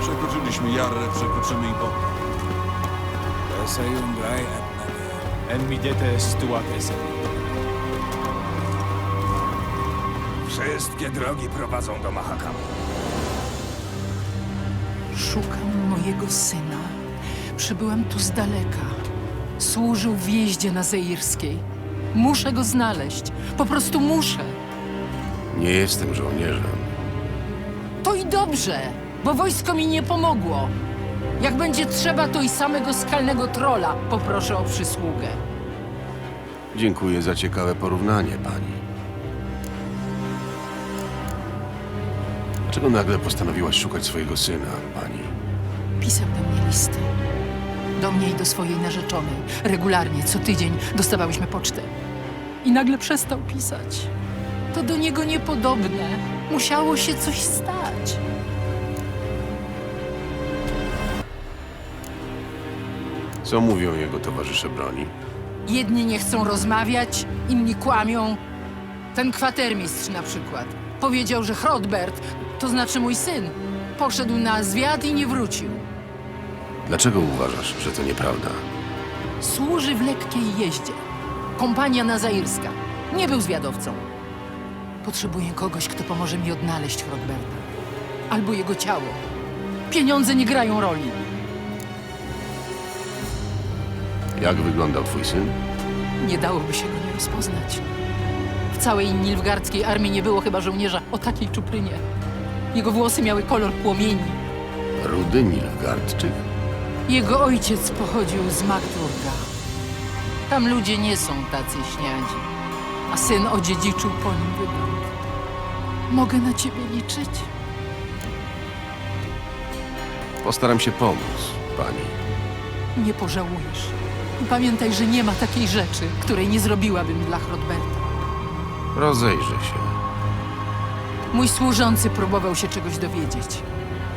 Przekroczyliśmy Jarę, przekroczymy i po... Sayungai Enmidete sytuatę Wszystkie drogi prowadzą do Mahakamu. Szukam mojego syna. Przybyłam tu z daleka. Służył w jeździe na Zeirskiej. Muszę go znaleźć. Po prostu muszę. Nie jestem żołnierzem. To i dobrze, bo wojsko mi nie pomogło. Jak będzie trzeba, to i samego skalnego trola poproszę o przysługę. Dziękuję za ciekawe porównanie, pani. Dlaczego nagle postanowiłaś szukać swojego syna, pani? Pisał do mnie listy. Do mnie i do swojej narzeczonej. Regularnie, co tydzień dostawałyśmy pocztę. I nagle przestał pisać. To do niego niepodobne. Musiało się coś stać. Co mówią jego towarzysze broni? Jedni nie chcą rozmawiać, inni kłamią. Ten kwatermistrz na przykład powiedział, że Hrodbert, to znaczy mój syn, poszedł na zwiat i nie wrócił. Dlaczego uważasz, że to nieprawda? Służy w lekkiej jeździe. Kompania nazairska. Nie był zwiadowcą. Potrzebuję kogoś, kto pomoże mi odnaleźć Hrodberta. Albo jego ciało. Pieniądze nie grają roli. Jak wyglądał twój syn? Nie dałoby się go nie rozpoznać. W całej nilfgardzkiej armii nie było chyba żołnierza o takiej czuprynie. Jego włosy miały kolor płomieni. Rudy Nilfgaardczyk? Jego ojciec pochodził z Magdurga. Tam ludzie nie są tacy śniadzi, a syn odziedziczył po nim wygląd. Mogę na ciebie liczyć? Postaram się pomóc, pani. Nie pożałujesz. I pamiętaj, że nie ma takiej rzeczy, której nie zrobiłabym dla Hrodberta. Rozejrzę się. Mój służący próbował się czegoś dowiedzieć.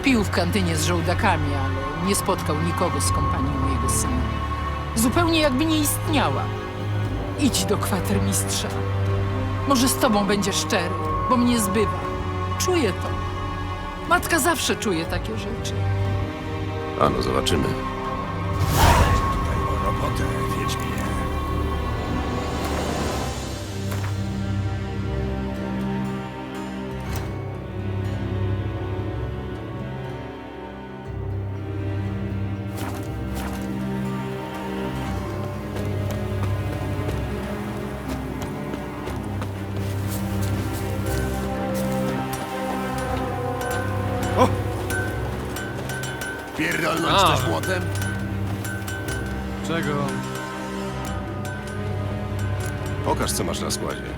Pił w kantynie z żołdakami, ale nie spotkał nikogo z kompanii mojego syna. Zupełnie jakby nie istniała. Idź do kwatermistrza. Może z tobą będzie szczery, bo mnie zbywa. Czuję to. Matka zawsze czuje takie rzeczy. Ano, zobaczymy. Pierdolnąć też młotem? Czego? Pokaż, co masz na składzie.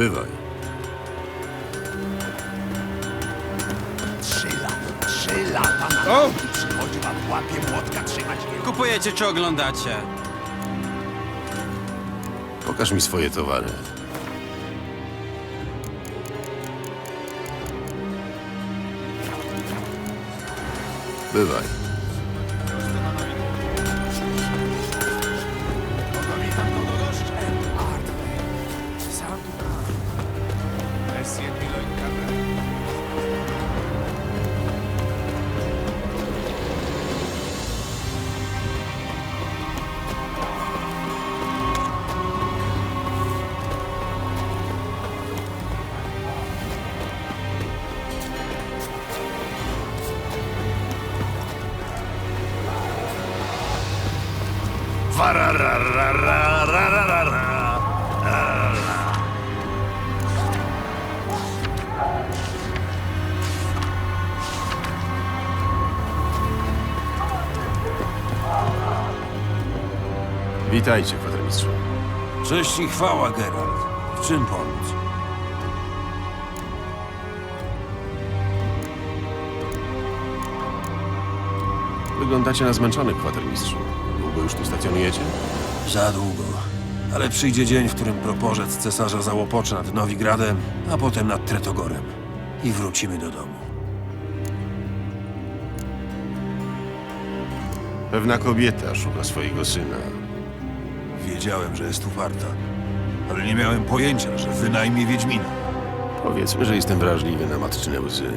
Bywaj. Trzy lata, trzy lata na to! Przychodzi wam w łapie młotka trzymać nie Kupujecie czy oglądacie? Pokaż mi swoje towary. Bywaj. Witajcie, kwatermistrzu. Cześć i chwała, Geralt. W czym pomóc? Wyglądacie na zmęczony, kwatermistrzu. Długo już tu stacjonujecie? Za długo. Ale przyjdzie dzień, w którym proporzec cesarza załopocze nad Nowigradem, a potem nad Tretogorem. I wrócimy do domu. Pewna kobieta szuka swojego syna. Wiedziałem, że jest uparta. Ale nie miałem pojęcia, że wynajmie Wiedźmina. Powiedzmy, że jestem wrażliwy na matczyne łzy.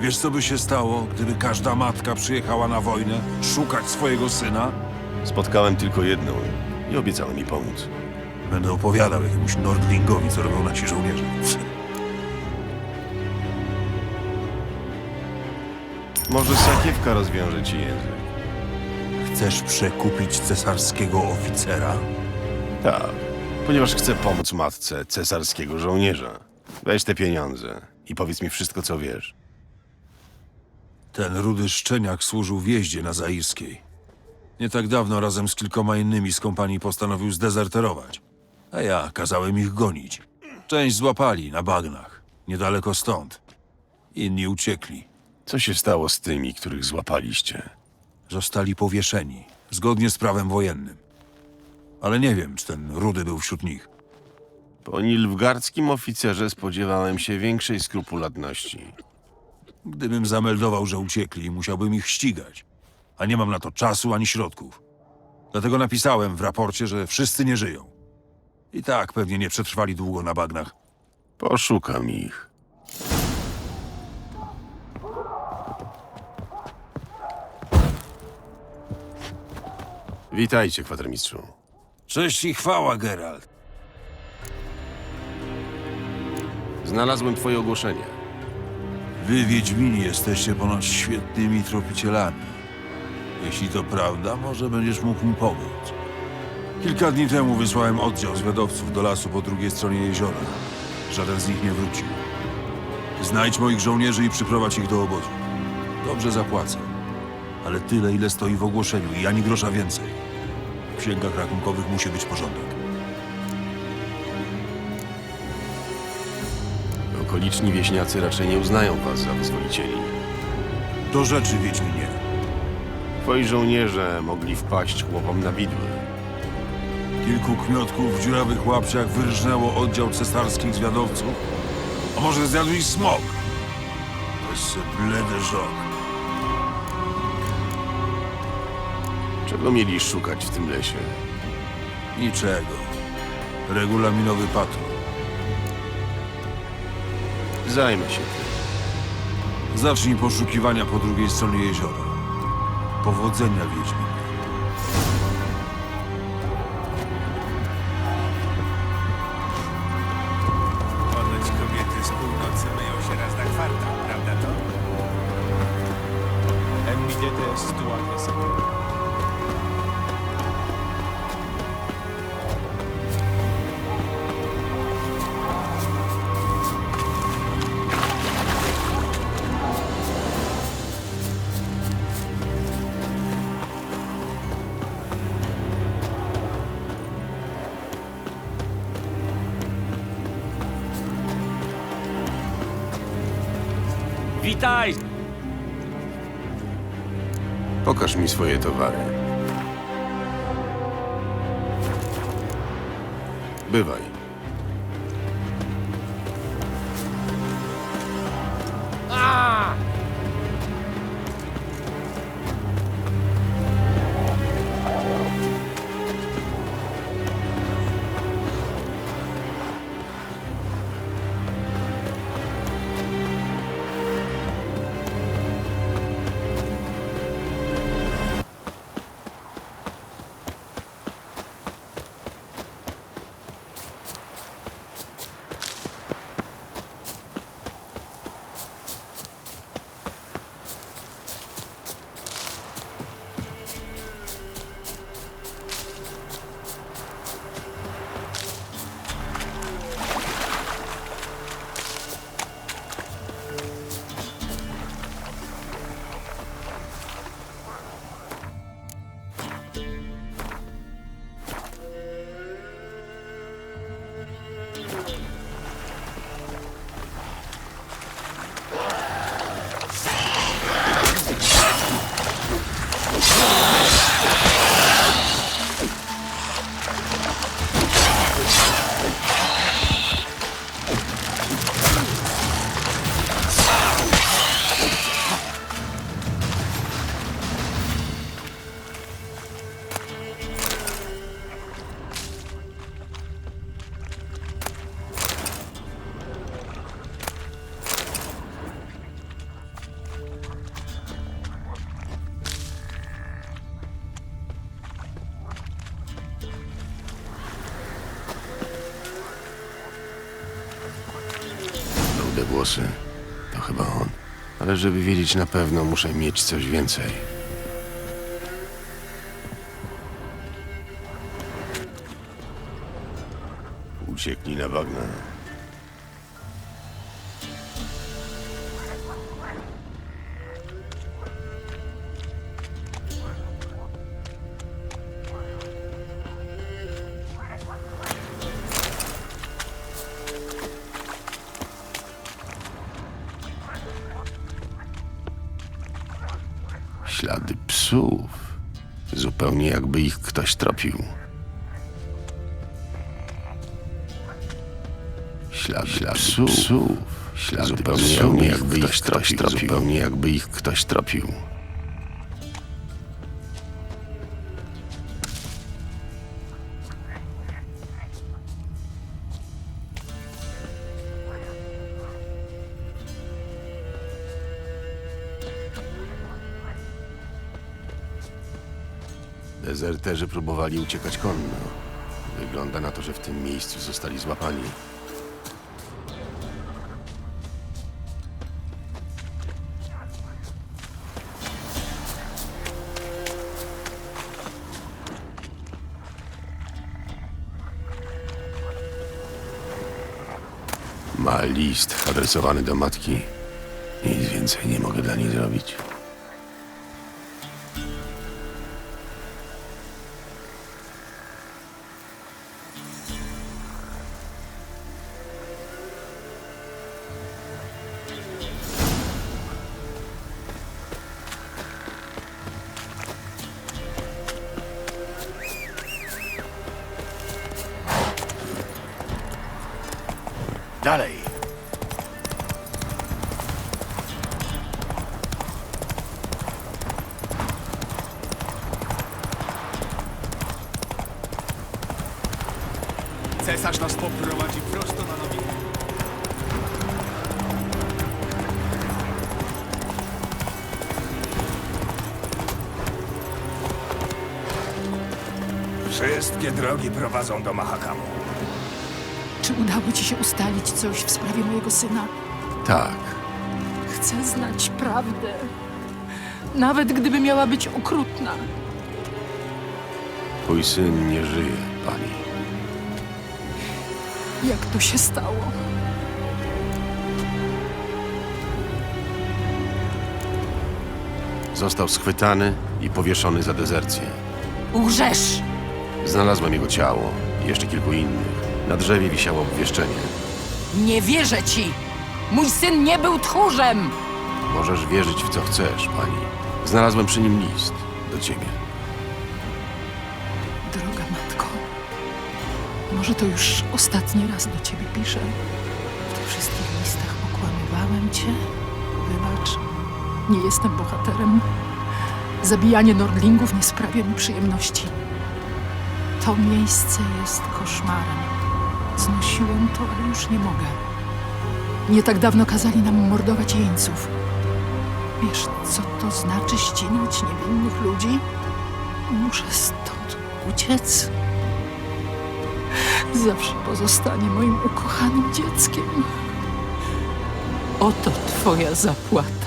Wiesz, co by się stało, gdyby każda matka przyjechała na wojnę szukać swojego syna? Spotkałem tylko jedną i obiecała mi pomóc. Będę opowiadał jakiemuś Nordlingowi, co robią nasi żołnierze. Może sakiewka rozwiąże ci język. Chcesz przekupić cesarskiego oficera? Tak, ponieważ chcę pomóc matce cesarskiego żołnierza. Weź te pieniądze i powiedz mi wszystko, co wiesz. Ten rudy szczeniak służył w jeździe na Zairskiej. Nie tak dawno razem z kilkoma innymi z kompanii postanowił zdezerterować. A ja kazałem ich gonić. Część złapali na bagnach, niedaleko stąd. Inni uciekli. Co się stało z tymi, których złapaliście? Zostali powieszeni, zgodnie z prawem wojennym. Ale nie wiem, czy ten rudy był wśród nich. Po nilfgardzkim oficerze spodziewałem się większej skrupulatności. Gdybym zameldował, że uciekli, musiałbym ich ścigać. A nie mam na to czasu ani środków. Dlatego napisałem w raporcie, że wszyscy nie żyją. I tak pewnie nie przetrwali długo na bagnach. Poszukam ich. Witajcie, kwatermistrzu. Cześć i chwała, Geralt. Znalazłem twoje ogłoszenie. Wy, Wiedźmini, jesteście ponoć świetnymi tropicielami. Jeśli to prawda, może będziesz mógł mi pomóc. Kilka dni temu wysłałem oddział zwiadowców do lasu po drugiej stronie jeziora. Żaden z nich nie wrócił. Znajdź moich żołnierzy i przyprowadź ich do obozu. Dobrze zapłacę. Ale tyle, ile stoi w ogłoszeniu i ani grosza więcej. Księgach rachunkowych musi być porządek. Okoliczni wieśniacy raczej nie uznają was za wyzwolicieli. Do rzeczy, Wiedźminie. Twoi żołnierze mogli wpaść chłopom na widły. Kilku kmiotków w dziurawych łapciach wyrżnęło oddział cesarskich zwiadowców? A może zjadł ich smok? To jest bledy żok. Czego mieli szukać w tym lesie? Niczego. Regulaminowy patrol. Zajmę się tym. Zacznij poszukiwania po drugiej stronie jeziora. Powodzenia, Wiedźmin. Witaj! Pokaż mi swoje towary. Bywaj. Ale żeby wiedzieć na pewno, muszę mieć coś więcej. Uciekli na bagna. Ślady psów. Zupełnie jakby ich ktoś tropił. Ślady, Ślady psów. psów. Ślady zupełnie psów, jakby ich ktoś tropił. Zupełnie jakby ich ktoś tropił. Dezerterzy próbowali uciekać konno. Wygląda na to, że w tym miejscu zostali złapani. Ma list adresowany do matki. Nic więcej nie mogę dla niej zrobić. Dalej. Cesarz nas poprowadzi prosto na nowinę. Wszystkie drogi prowadzą do Mahakamu. Czy udało ci się ustalić coś w sprawie mojego syna? Tak, Chcę znać prawdę. Nawet gdyby miała być okrutna. twój syn nie żyje, pani. Jak to się stało? Został schwytany i powieszony za dezercję. Łżesz! Znalazłem jego ciało i jeszcze kilku innych. Na drzewie wisiało obwieszczenie. Nie wierzę ci! Mój syn nie był tchórzem! Możesz wierzyć w co chcesz, pani. Znalazłem przy nim list do ciebie. Droga matko, może to już ostatni raz do ciebie piszę. W tych wszystkich listach okłamywałem cię. Wybacz, nie jestem bohaterem. Zabijanie Nordlingów nie sprawia mi przyjemności. To miejsce jest koszmarem. Znosiłem to, ale już nie mogę. Nie tak dawno kazali nam mordować jeńców. Wiesz, co to znaczy ścinać niewinnych ludzi? Muszę stąd uciec. Zawsze pozostanie moim ukochanym dzieckiem. Oto twoja zapłata.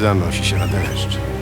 Zanosi się na deszcz.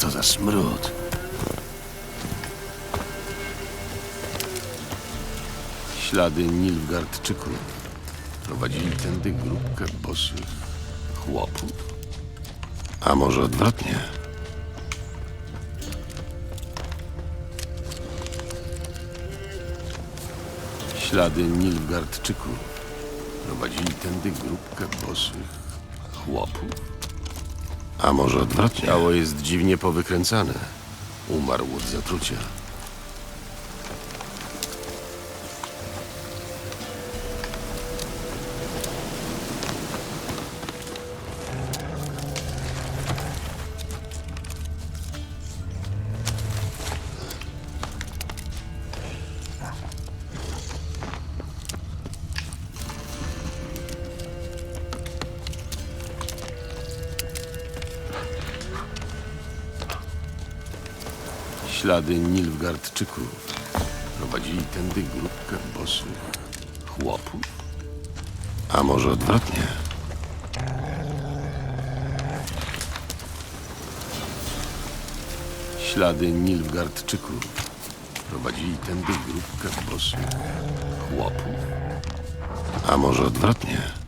To za smród? Ślady Nilfgaardczyków prowadzili tędy grupkę bosych chłopów. A może odwrotnie? Ślady Nilfgaardczyków prowadzili tędy grupkę bosych chłopów. A może odwrotnie? Ciało jest dziwnie powykręcane. Umarł od zatrucia. Ślady Nilfgaardczyków prowadzili tędy grupkę bosych chłopów. A może odwrotnie? Ślady Nilfgaardczyków prowadzili tędy grupkę bosych chłopów. A może odwrotnie?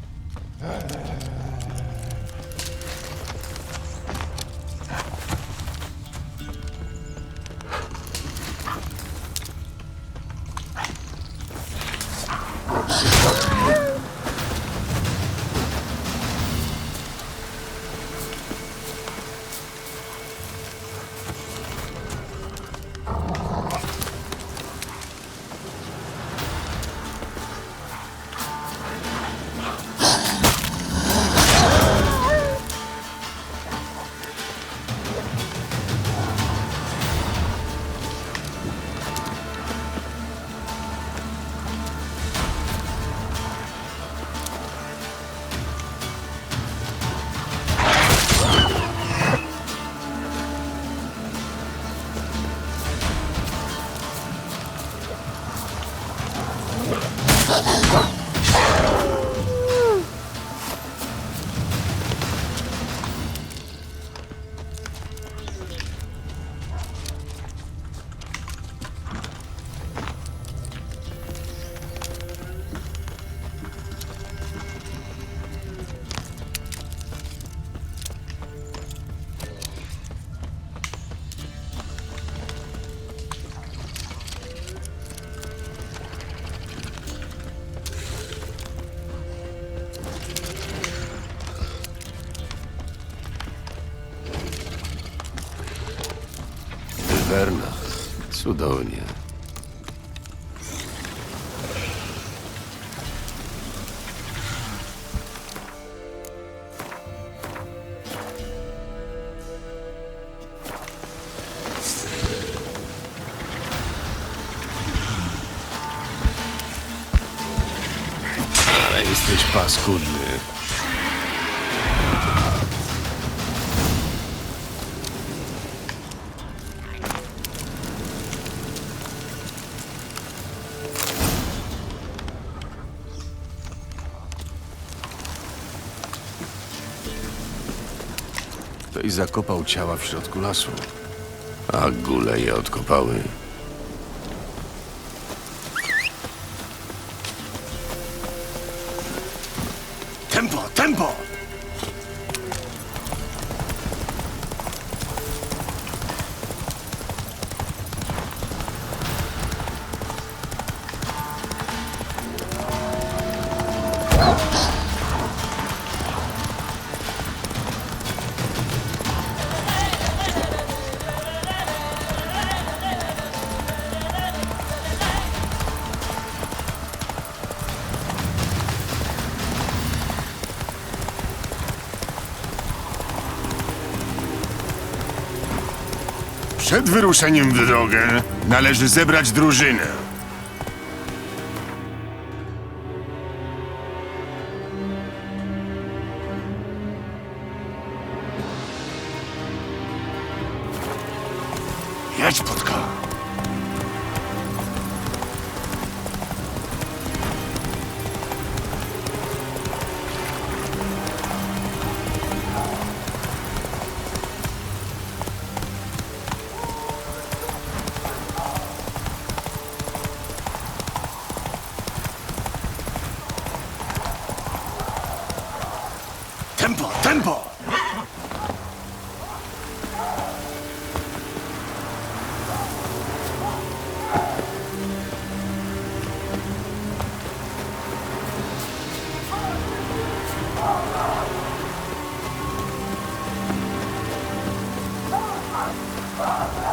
Cudownie. Ale jesteś paskudny. Zakopał ciała w środku lasu, a góle je odkopały. Przed wyruszeniem w drogę należy zebrać drużynę. Jedź, Podka. Father.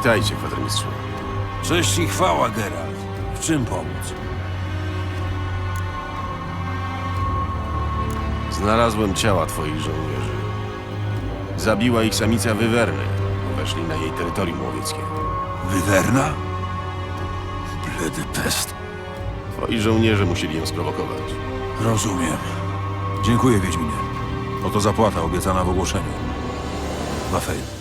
Witajcie, kwatermistrzu. Cześć i chwała, Geralt. W czym pomóc? Znalazłem ciała twoich żołnierzy. Zabiła ich samica wywerny. Weszli na jej terytorium łowieckie. Wywerna? Bledy pest. Twoi żołnierze musieli ją sprowokować. Rozumiem. Dziękuję, Wiedźminie. Oto zapłata obiecana w ogłoszeniu. Wafel.